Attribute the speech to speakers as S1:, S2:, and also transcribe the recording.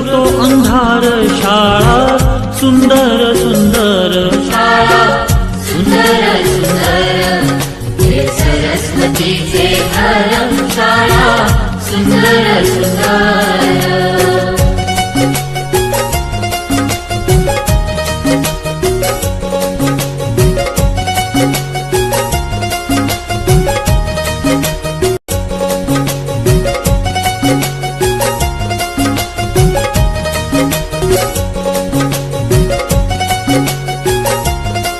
S1: तो अंधार शाळा सुंदर सुंदर शाळा. सुंदर सुंदर सरस्वतीचे घर शाळा. सुंदर सुंदर